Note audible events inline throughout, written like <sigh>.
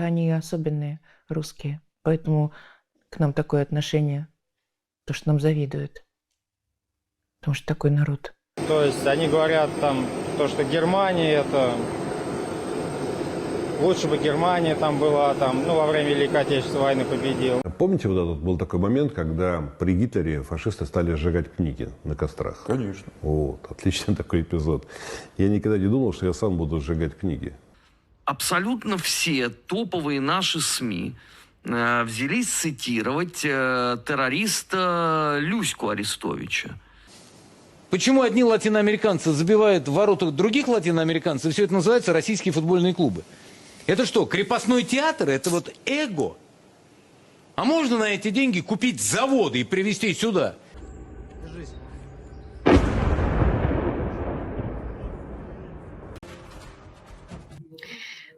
Они особенные, русские. Поэтому к нам такое отношение, то, что нам завидуют. Потому что такой народ. То есть они говорят там, то, что Германия это... Лучше бы Германия там была, там, ну, во время Великой Отечественной войны победила. Помните, вот этот был такой момент, когда при Гитлере фашисты стали сжигать книги на кострах? Конечно. Вот, отличный <laughs> такой эпизод. Я никогда не думал, что я сам буду сжигать книги. Абсолютно все топовые наши СМИ э, взялись цитировать э, террориста Люську Арестовича. Почему одни латиноамериканцы забивают в воротах других латиноамериканцев, все это называется российские футбольные клубы? Это что, крепостной театр? Это вот эго? А можно на эти деньги купить заводы и привезти сюда?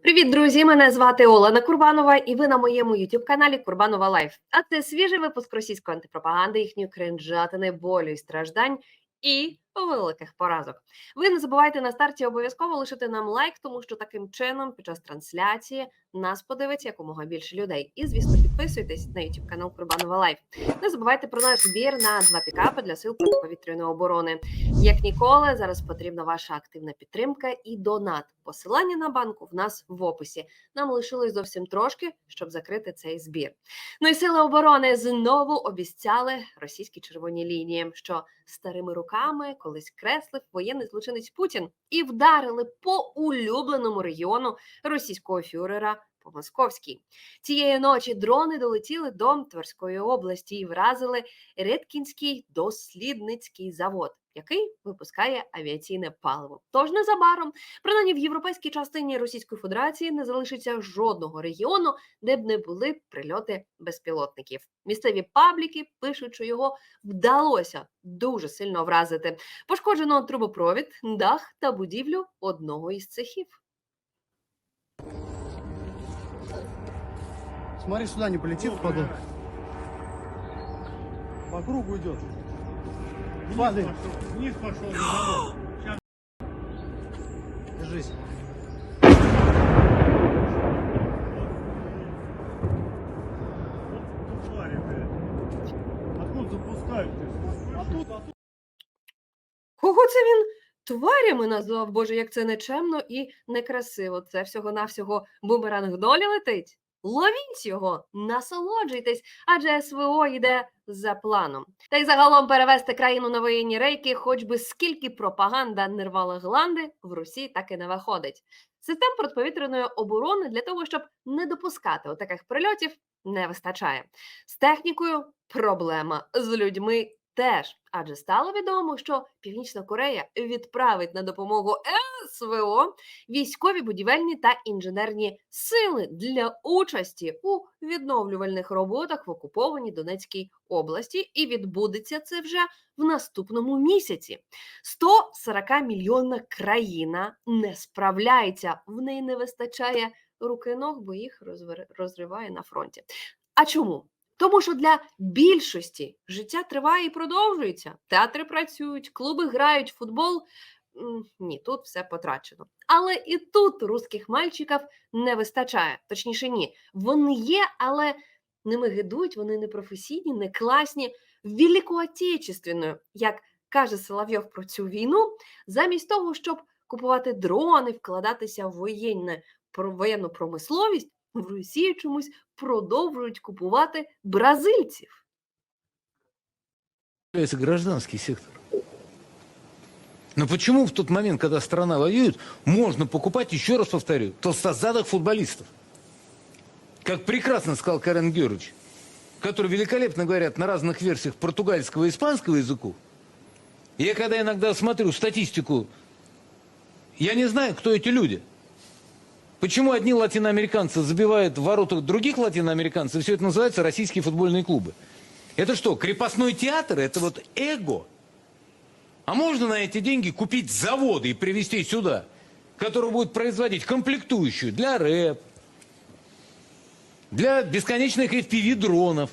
Привіт, друзі! Мене звати Олена Курбанова, і ви на моєму youtube каналі Курбанова Лайф. А це свіжий випуск російської антипропаганди, їхньої кринжатини, болю і страждань і великих поразок. Ви не забувайте на старті обов'язково лишити нам лайк, тому що таким чином під час трансляції нас подивиться якомога більше людей. І звісно, підписуйтесь на youtube канал Курбанова Лайф. Не забувайте про наш збір на два пікапи для сил протиповітряної оборони. Як ніколи, зараз потрібна ваша активна підтримка і донат. Посилання на банку в нас в описі. Нам лишилось зовсім трошки, щоб закрити цей збір. Ну і сили оборони знову обіцяли російські червоні лінії, що старими руками колись креслив воєнний злочинець Путін і вдарили по улюбленому регіону російського фюрера по Московській. Цієї ночі дрони долетіли до Тверської області і вразили Редкінський дослідницький завод, який випускає авіаційне паливо. Тож незабаром, принаймні в європейській частині Російської Федерації, не залишиться жодного регіону, де б не були прильоти безпілотників. Місцеві пабліки пишуть, що його вдалося дуже сильно вразити. Пошкоджено трубопровід, дах та будівлю одного із цехів. Смотри, сюда не полетит, падал. По кругу идет. Падает. Вниз пошел завод. Держись. Твари, блядь. Откуда запускают? А тут, а. Кого це він тварями назвав? Боже, як це нечемно і некрасиво. Це всього-навсього бумеранг долі летить. Ловіть його, насолоджуйтесь, адже СВО йде за планом. Та й загалом перевести країну на воєнні рейки, хоч би скільки пропаганда не рвала гланди, в Росії так і не виходить. Систем протиповітряної оборони для того, щоб не допускати отаких прильотів, не вистачає. З технікою проблема, з людьми теж, адже стало відомо, що Північна Корея відправить на допомогу СВО військові будівельні та інженерні сили для участі у відновлювальних роботах в окупованій Донецькій області, і відбудеться це вже в наступному місяці. 140 мільйонна країна не справляється, в неї не вистачає руки ног, бо їх розриває на фронті. А чому? Тому що для більшості життя триває і продовжується. Театри працюють, клуби грають, футбол. Ні, тут все потрачено. Але і тут русських мальчиків не вистачає. Точніше, ні. Вони є, але ними гидують, вони не професійні, не класні. Великоотечественною, як каже Соловйов про цю війну, замість того, щоб купувати дрони, вкладатися в воєнне, воєнну промисловість, в Росії чомусь продовжують купувати бразильців. Это гражданский сектор. Но почему в тот момент, когда страна воюет, можно покупать, еще раз повторю, толстозадых футболистов? Как прекрасно сказал Карен Георгиевич, который великолепно говорят на разных версиях португальского и испанского языков. Я когда иногда смотрю статистику, я не знаю, кто эти люди. Почему одни латиноамериканцы забивают в воротах других латиноамериканцев, и все это называется российские футбольные клубы? Это что, крепостной театр? Это вот эго? А можно на эти деньги купить заводы и привезти сюда, которые будут производить комплектующую для рэп, для бесконечных FPV-дронов?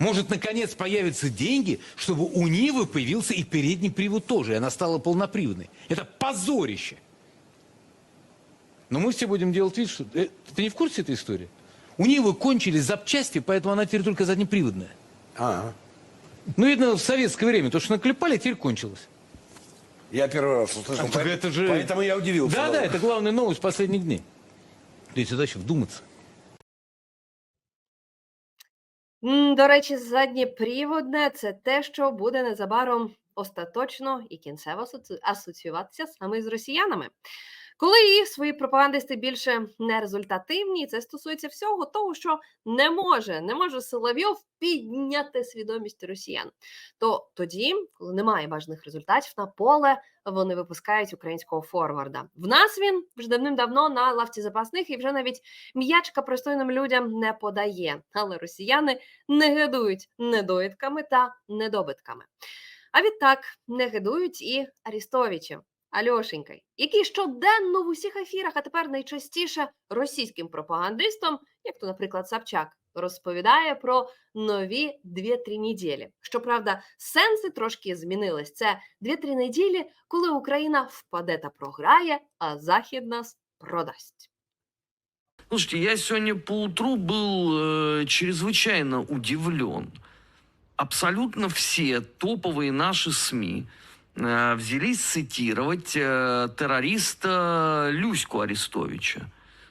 Может, наконец появятся деньги, чтобы у Нивы появился и передний привод тоже, и она стала полноприводной. Это позорище. Но мы все будем делать вид, что... Э, Ты не в курсе этой истории? У Нивы кончились запчасти, поэтому она теперь только заднеприводная. А, Ну, видно, в советское время. То, что наклепали, теперь кончилось. я первый раз услышал. А, так поэт- это же- Поэтому я удивился. Да-да, это главная новость последних дней. То есть задача вдуматься. М, До речі, задніприводне це те, що буде незабаром остаточно і кінцево асоці- асоціюватися саме з росіянами. Коли їх свої пропагандисти більше не результативні, це стосується всього того, що не може, не може Соловйов підняти свідомість росіян. То тоді, коли немає бажаних результатів на поле, вони випускають українського форварда. В нас він вже давним-давно на лавці запасних і вже навіть м'ячка пристойним людям не подає. Але росіяни не гидують недоїдками та недобитками. А відтак не гидують і Арістовичем, Альошенька, який щоденно в усіх ефірах, а тепер найчастіше російським пропагандистом, як то, наприклад, Савчак, розповідає про нові 2-3 неділі. Щоправда, сенси трошки змінились. Це 2-3 неділі, коли Україна впаде та програє, а Захід нас продасть. Слушайте, я сегодня поутру был э, чрезвычайно удивлен. Абсолютно все топовые наши СМИ э, взялись цитировать э, террориста Люську Арестовича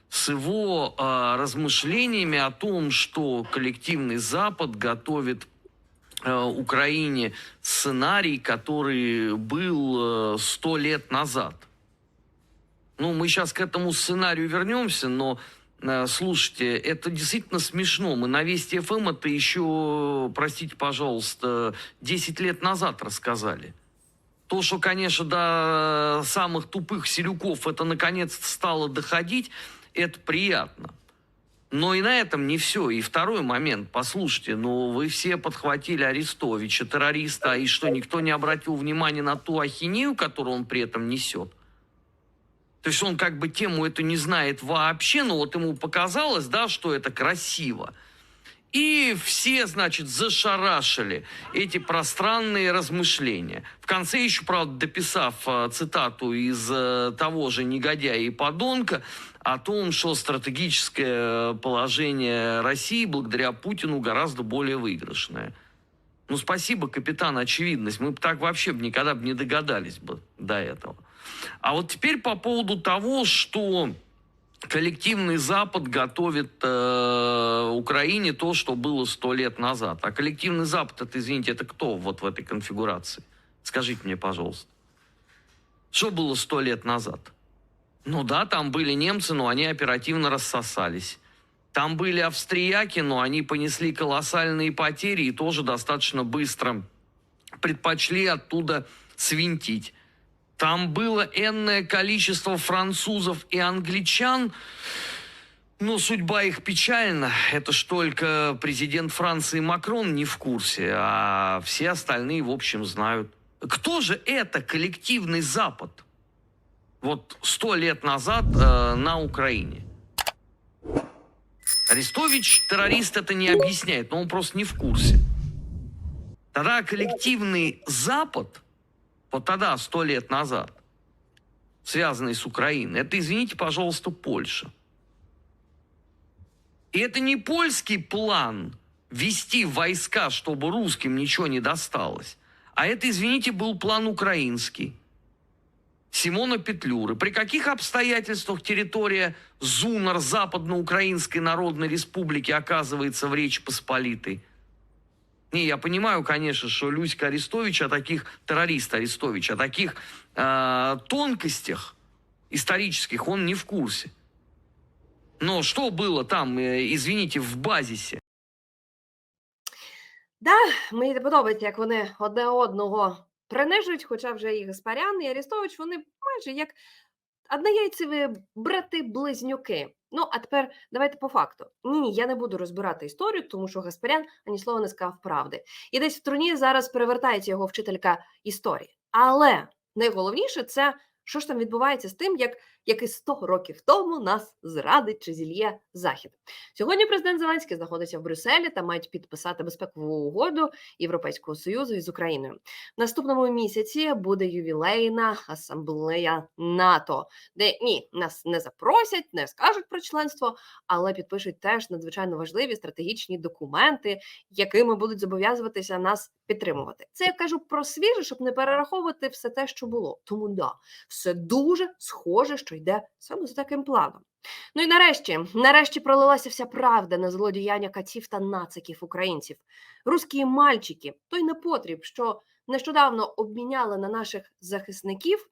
с его э, размышлениями о том, что коллективный Запад готовит э, Украине сценарий, который был сто лет назад. Ну, мы сейчас к этому сценарию вернемся, но э, слушайте, это действительно смешно. Мы на Вести ФМ это еще, простите, пожалуйста, 10 лет назад рассказали. То, что, конечно, до самых тупых селюков это наконец-то стало доходить, это приятно. Но и на этом не все. И второй момент. Послушайте, ну вы все подхватили Арестовича, террориста, и что, никто не обратил внимания на ту ахинею, которую он при этом несет? То есть он как бы тему эту не знает вообще, но вот ему показалось, да, что это красиво. И все, значит, зашарашили эти пространные размышления. В конце еще, правда, дописав э, цитату из э, того же негодяя и подонка о том, что стратегическое положение России благодаря Путину гораздо более выигрышное. Ну, спасибо, капитан, очевидность. Мы бы так вообще бы никогда бы не догадались бы до этого. А вот теперь по поводу того, что коллективный Запад готовит э, Украине то, что было сто лет назад. А коллективный Запад, это, извините, это кто вот в этой конфигурации? Скажите мне, пожалуйста. Что было сто лет назад? Ну да, там были немцы, но они оперативно рассосались. Там были австрияки, но они понесли колоссальные потери и тоже достаточно быстро предпочли оттуда свинтить. Там было энное количество французов и англичан, но судьба их печальна. Это ж только президент Франции Макрон не в курсе, а все остальные, в общем, знают. Кто же это коллективный Запад? Вот сто лет назад э, на Украине. Арестович террорист это не объясняет, но он просто не в курсе. Тогда коллективный Запад, вот тогда, сто лет назад, связанный с Украиной, это, извините, пожалуйста, Польша. И это не польский план ввести войска, чтобы русским ничего не досталось, а это, извините, был план украинский. Симона Петлюры. При каких обстоятельствах территория ЗУНР Западноукраинской Народной Республики оказывается в Речи Посполитой? Не, я понимаю, конечно, что Люська Арестович о таких, террорист Арестович, о таких э, тонкостях исторических он не в курсе. Но что было там, э, извините, в базисе? Да, мені не подобається, як вони одне одного принижують, хоча вже і Гаспарян, і Арістович, вони майже як однояйцеві брати-близнюки. Ну, а тепер давайте по факту. Ні, ні, я не буду розбирати історію, тому що Гаспарян ані слова не сказав правди. І десь в труні зараз перевертається його вчителька історії. Але найголовніше це що ж там відбувається з тим, як який 100 років тому нас зрадить чи зільє захід. Сьогодні президент Зеленський знаходиться в Брюсселі та мають підписати безпекову угоду Європейського союзу із Україною. В наступному місяці буде ювілейна асамблея НАТО, де ні, нас не запросять, не скажуть про членство, але підпишуть теж надзвичайно важливі стратегічні документи, якими будуть зобов'язуватися нас підтримувати. Це я кажу про свіже, щоб не перераховувати все те, що було. Тому да, все дуже схоже, що йде саме за таким планом. Ну і нарешті, нарешті пролилася вся правда на злодіяння катів та нациків українців. Русські мальчики, той непотріб, що нещодавно обміняли на наших захисників,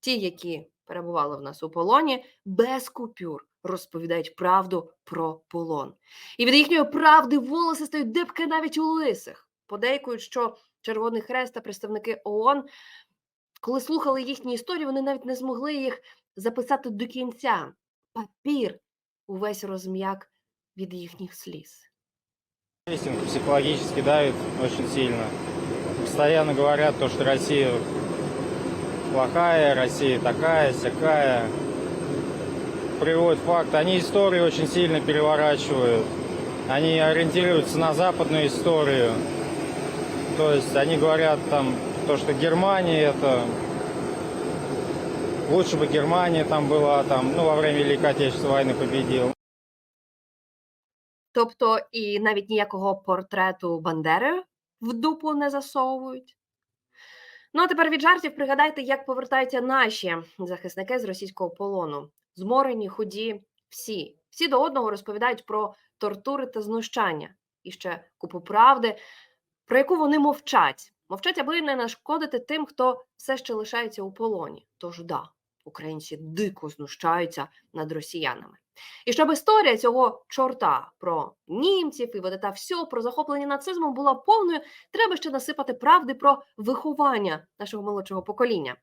ті, які перебували в нас у полоні, без купюр розповідають правду про полон. І від їхньої правди волоси стають дибки навіть у лисих. Подейкують, що Червоний Хрест та представники ООН, коли слухали їхні історії, вони навіть не змогли їх записати до кінця. Папір увесь розм'як від їхніх сліз. Прессинг психологически давит очень сильно. Постоянно говорят то, что Россия плохая, Россия такая, сякая. Приводят факты. Они историю очень сильно переворачивают. Они ориентируются на западную историю. То есть они говорят там то, что Германия это лучше бы Германия там была там, ну, во время Великой Отечественной войны победила. Тобто і навіть ніякого портрету Бандери в дупу не засовують. Ну а тепер від жартів пригадайте, як повертаються наші захисники з російського полону. Зморені, худі, всі. Всі до одного розповідають про тортури та знущання. І ще купу правди, про яку вони мовчать. Мовчать, аби не нашкодити тим, хто все ще лишається у полоні. Тож да, українці дико знущаються над росіянами. І щоб історія цього чорта про німців і та все про захоплення нацизмом була повною, треба ще насипати правди про виховання нашого молодшого покоління.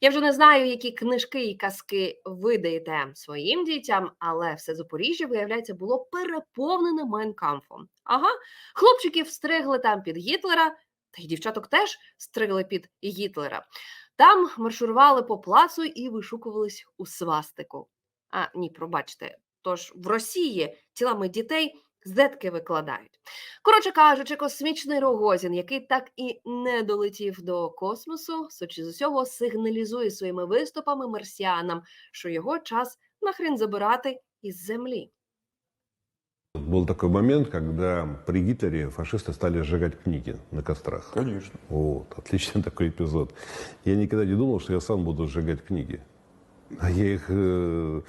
Я вже не знаю, які книжки і казки ви даєте своїм дітям, але все Запоріжжя, виявляється, було переповнене майнкамфом. Ага, хлопчиків стригли там під Гітлера, та й дівчаток теж стригли під Гітлера. Там маршурували по плацу і вишукувались у свастику. А ні, пробачте. Тож в Росії тілами дітей зетки викладають. Коротше кажучи, космічний Рогозін, який так і не долетів до космосу, сучи з усього сигналізує своїми виступами марсіанам, що його час нахрен забирати із землі. Был такой момент, когда при Гитлере фашисты стали сжигать книги на кострах. Конечно. Вот, отличный <laughs> такой эпизод. Я никогда не думал, что я сам буду сжигать книги. А я их, э,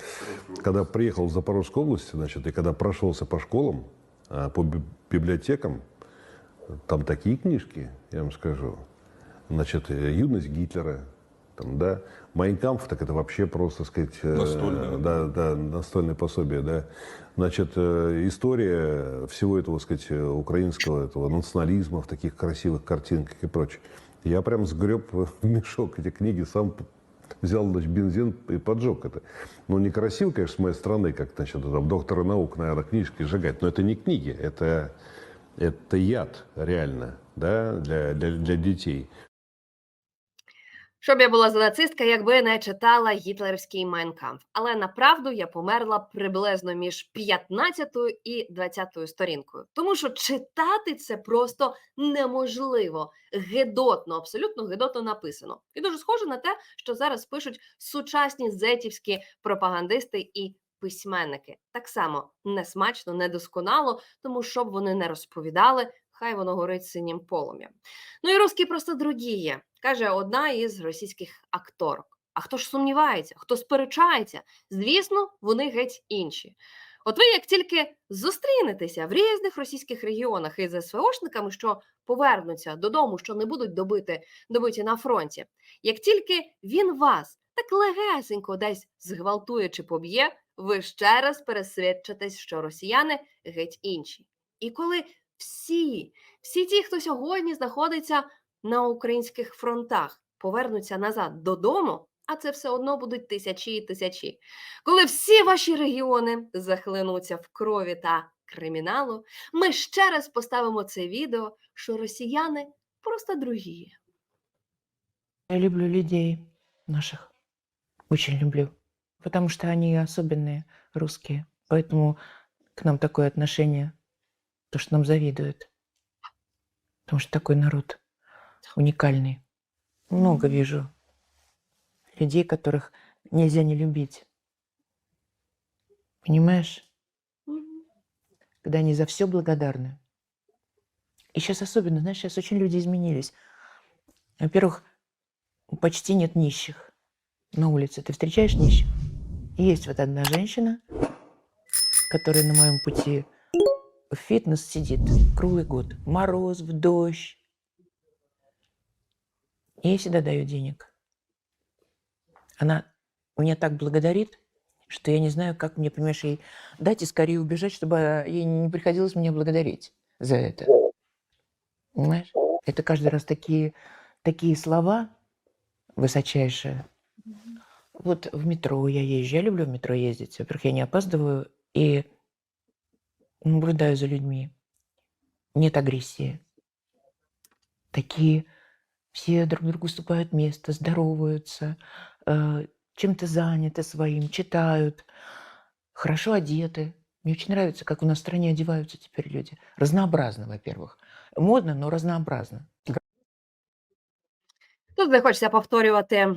когда приехал в Запорожскую область, значит, и когда прошелся по школам, а, по би- библиотекам, там такие книжки, я вам скажу. Значит, э, «Юность Гитлера», там, да, «Майнкамф», так это вообще просто, сказать... э, Настольное. Да, да, настольное пособие, да. Значит, э, история всего этого, сказать, э, украинского этого национализма в таких красивых картинках и прочее. Я прям сгреб в мешок эти книги, сам взял значит, бензин и поджег это. Ну, некрасиво, конечно, с моей стороны, как, значит, там, доктора наук, наверное, книжки сжигать, но это не книги, это, это яд реально, да, для, для, для детей. Щоб я була за нацистка, якби не читала гітлерівський майнкамф. Але направду я померла приблизно між 15 і 20 сторінкою. Тому що читати це просто неможливо. Гедотно, абсолютно гедотно написано. І дуже схоже на те, що зараз пишуть сучасні зетівські пропагандисти і письменники. Так само несмачно, недосконало, тому щоб вони не розповідали, хай воно горить синім полум'ям. Ну і русські просто другіє, каже одна із російських акторок. А хто ж сумнівається, хто сперечається? Звісно, вони геть інші. От ви як тільки зустрінетеся в різних російських регіонах із СВОшниками, що повернуться додому, що не будуть добити, добиті на фронті, як тільки він вас так легесенько десь зґвалтує чи поб'є, ви ще раз пересвідчитесь, що росіяни геть інші. І коли всі, всі ті, хто сьогодні знаходиться на українських фронтах, повернуться назад додому, а це все одно будуть тисячі і тисячі. Коли всі ваші регіони захлинуться в крові та криміналу, ми ще раз поставимо це відео, що росіяни просто другі. Я люблю людей наших. Очень люблю. Потому что они особенные, русские. Поэтому к нам такое отношение, то, что нам завидуют. Потому что такой народ уникальный. Много вижу людей, которых нельзя не любить. Понимаешь? Когда они за все благодарны. И сейчас особенно, знаешь, сейчас очень люди изменились. Во-первых, почти нет нищих на улице. Ты встречаешь нищих? И есть вот одна женщина, которая на моем пути фитнес сидит круглый год. Мороз, в дождь. И я всегда даю денег. Она меня так благодарит, что я не знаю, как мне, понимаешь, ей дать и скорее убежать, чтобы ей не приходилось меня благодарить за это. Понимаешь? Это каждый раз такие, такие слова высочайшие. Вот в метро я езжу. Я люблю в метро ездить. Во-первых, я не опаздываю и наблюдаю за людьми. Нет агрессии. Такие все друг другу уступают место, здороваются, э, чем-то заняты своим, читают, хорошо одеты. Мне очень нравится, как у нас в стране одеваются теперь люди. Разнообразно, во-первых. Модно, но разнообразно. Тут не хочеться повторювати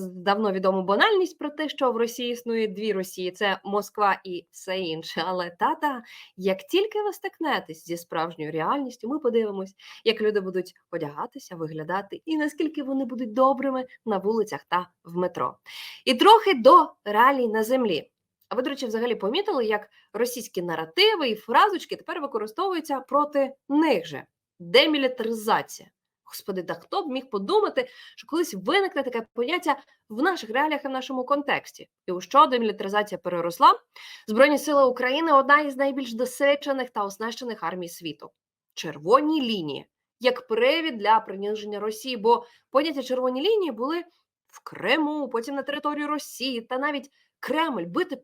давно відому банальність про те, що в Росії існує дві Росії: це Москва і все інше. Але та-та, як тільки ви стикнетесь зі справжньою реальністю, ми подивимось, як люди будуть одягатися, виглядати, і наскільки вони будуть добрими на вулицях та в метро. І трохи до реалій на землі. А ви, до речі, взагалі помітили, як російські наративи і фразочки тепер використовуються проти них же демілітаризація. Господи, та хто б міг подумати, що колись виникне таке поняття в наших реаліях і в нашому контексті. І у що демілітаризація переросла? Збройні сили України одна із найбільш досвідчених та оснащених армій світу. Червоні лінії як привід для приниження Росії, бо поняття червоні лінії були в Криму, потім на території Росії, та навіть Кремль бити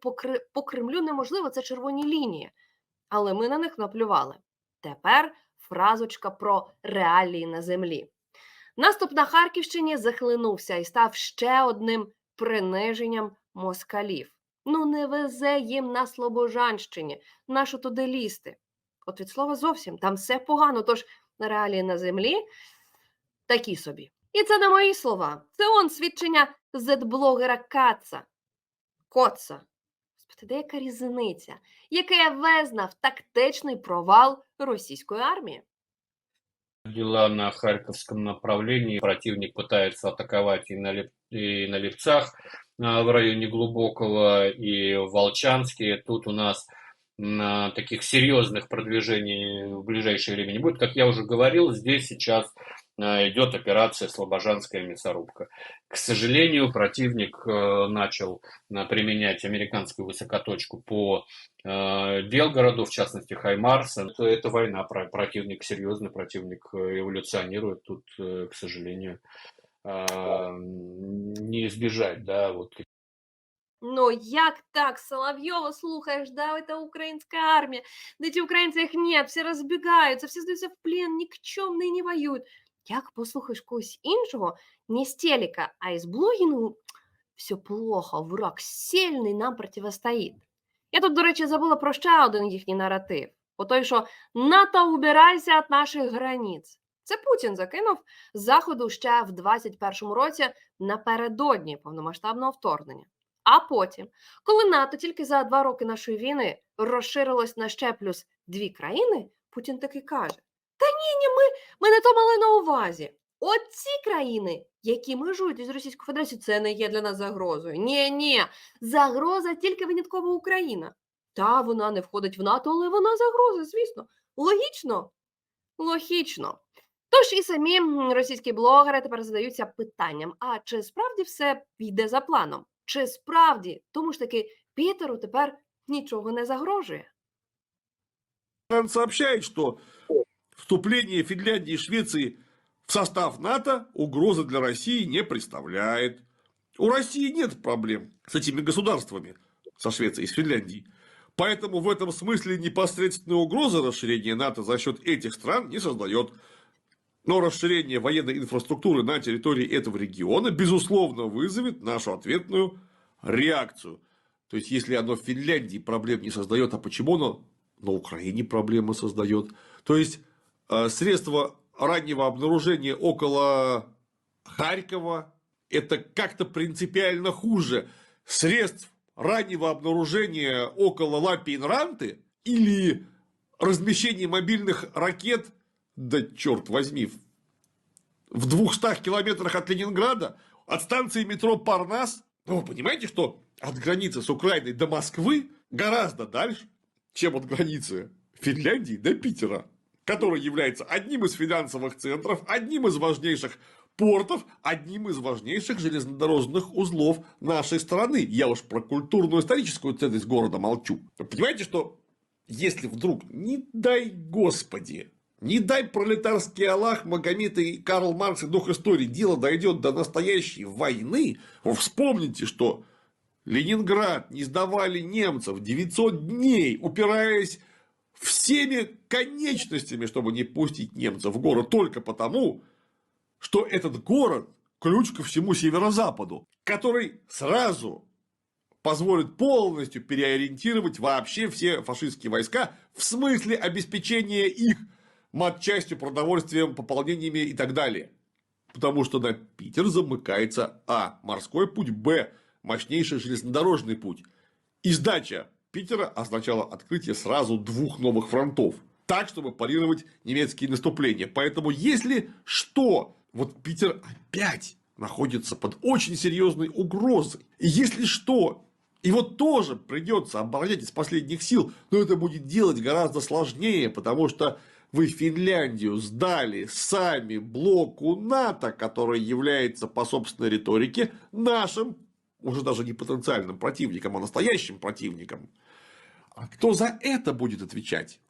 по, Кремлю неможливо, це червоні лінії. Але ми на них наплювали. Тепер фразочка про реалії на землі. Наступ на Харківщині захлинувся і став ще одним приниженням москалів. Ну, не везе їм на Слобожанщині, нащо туди лізти. От від слова зовсім там все погано, тож реалії на землі такі собі. І це не мої слова. Це он свідчення зет-блогера Каца. Коца. Господи, де яка різниця? Яке визнав тактичний провал російської армії. дела на Харьковском направлении. Противник пытается атаковать и на, Лип- и на Липцах а, в районе Глубокого, и в Волчанске. Тут у нас м, таких серьезных продвижений в ближайшее время не будет. Как я уже говорил, здесь сейчас а, идет операция «Слобожанская мясорубка». К сожалению, противник э, начал а, применять американскую высокоточку по э, Белгороду, в частности Хаймарс. Это, война, про- противник серьезный, противник э, эволюционирует. Тут, э, к сожалению, не избежать, да, вот Ну як так, Соловйова, слухаєш, да, это украинская армия, да эти украинцы их нет, все разбегаются, все сдаются в плен, никчемные не воюють. Як послухаєш когось іншого, не з телека, а із блогінгу, все плохо, враг сильний нам противостоїть. Я тут, до речі, забула про ще один їхній наратив. О той, що НАТО убирайся від наших границь. Це Путін закинув з заходу ще в 21-му році напередодні повномасштабного вторгнення. А потім, коли НАТО тільки за два роки нашої війни розширилось на ще плюс дві країни, Путін таки каже: Та ні, ні, ми, ми не то мали на увазі. Оці країни, які межують із Російською Федерацією, це не є для нас загрозою. Ні, ні, загроза тільки винятково Україна. Та вона не входить в НАТО, але вона загроза, звісно. Логічно? Логічно. Тож і самі російські блогери тепер задаються питанням: а чи справді все йде за планом? Чи справді тому ж таки Пітеру тепер нічого не загрожує? Он сообщает, что вступление Финляндии и Швеции в состав НАТО угрозы для России не представляет. У России нет проблем с этими государствами, со Швецией и с Финляндией. Поэтому в этом смысле непосредственной угрозы расширения НАТО за счет этих стран не создает. Но расширение военной инфраструктуры на территории этого региона, безусловно, вызовет нашу ответную реакцию. То есть, если оно в Финляндии проблем не создает, а почему оно на Украине проблемы создает? То есть, средства раннего обнаружения около Харькова. Это как-то принципиально хуже. Средств раннего обнаружения около Лапинранты или размещение мобильных ракет, да черт возьми, в 200 километрах от Ленинграда, от станции метро Парнас. Ну, вы понимаете, что от границы с Украиной до Москвы гораздо дальше, чем от границы Финляндии до Питера, который является одним из финансовых центров, одним из важнейших портов, одним из важнейших железнодорожных узлов нашей страны. Я уж про культурно-историческую ценность города молчу. Понимаете, что если вдруг, не дай господи, не дай пролетарский Аллах, Магомед и Карл Маркс и дух истории, дело дойдет до настоящей войны, вы вспомните, что Ленинград не сдавали немцев 900 дней, упираясь всеми конечностями, чтобы не пустить немцев в город, только потому, что этот город ключ ко всему северо-западу, который сразу позволит полностью переориентировать вообще все фашистские войска в смысле обеспечения их матчастью, продовольствием, пополнениями и так далее. Потому что на Питер замыкается А. Морской путь, Б. Мощнейший железнодорожный путь. И сдача Питера означала открытие сразу двух новых фронтов. Так, чтобы парировать немецкие наступления. Поэтому, если что, вот Питер опять находится под очень серьезной угрозой. И если что, его тоже придется оборонять из последних сил, но это будет делать гораздо сложнее, потому что вы Финляндию сдали сами блоку НАТО, который является по собственной риторике нашим, уже даже не потенциальным противником, а настоящим противником. А кто за это будет отвечать?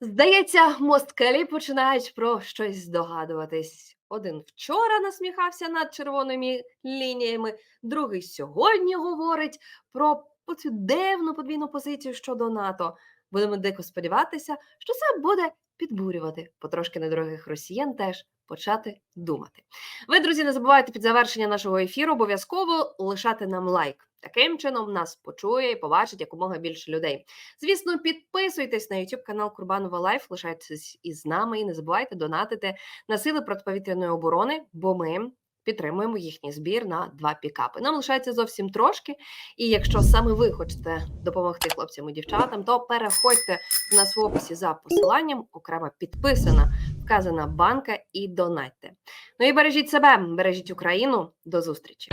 Здається, москалі починають про щось здогадуватись. Один вчора насміхався над червоними лініями, другий сьогодні говорить про оцю дивну подвійну позицію щодо НАТО. Будемо дико сподіватися, що це буде підбурювати потрошки недорогих росіян теж почати думати. Ви, друзі, не забувайте під завершення нашого ефіру обов'язково лишати нам лайк. Таким чином нас почує і побачить якомога більше людей. Звісно, підписуйтесь на YouTube канал Курбанова Лайф, лишайтесь із нами і не забувайте донатити на сили протиповітряної оборони, бо ми підтримуємо їхній збір на два пікапи. Нам лишається зовсім трошки. І якщо саме ви хочете допомогти хлопцям і дівчатам, то переходьте в нас в описі за посиланням, окремо підписана, вказана банка і донатьте. Ну і бережіть себе, бережіть Україну. До зустрічі!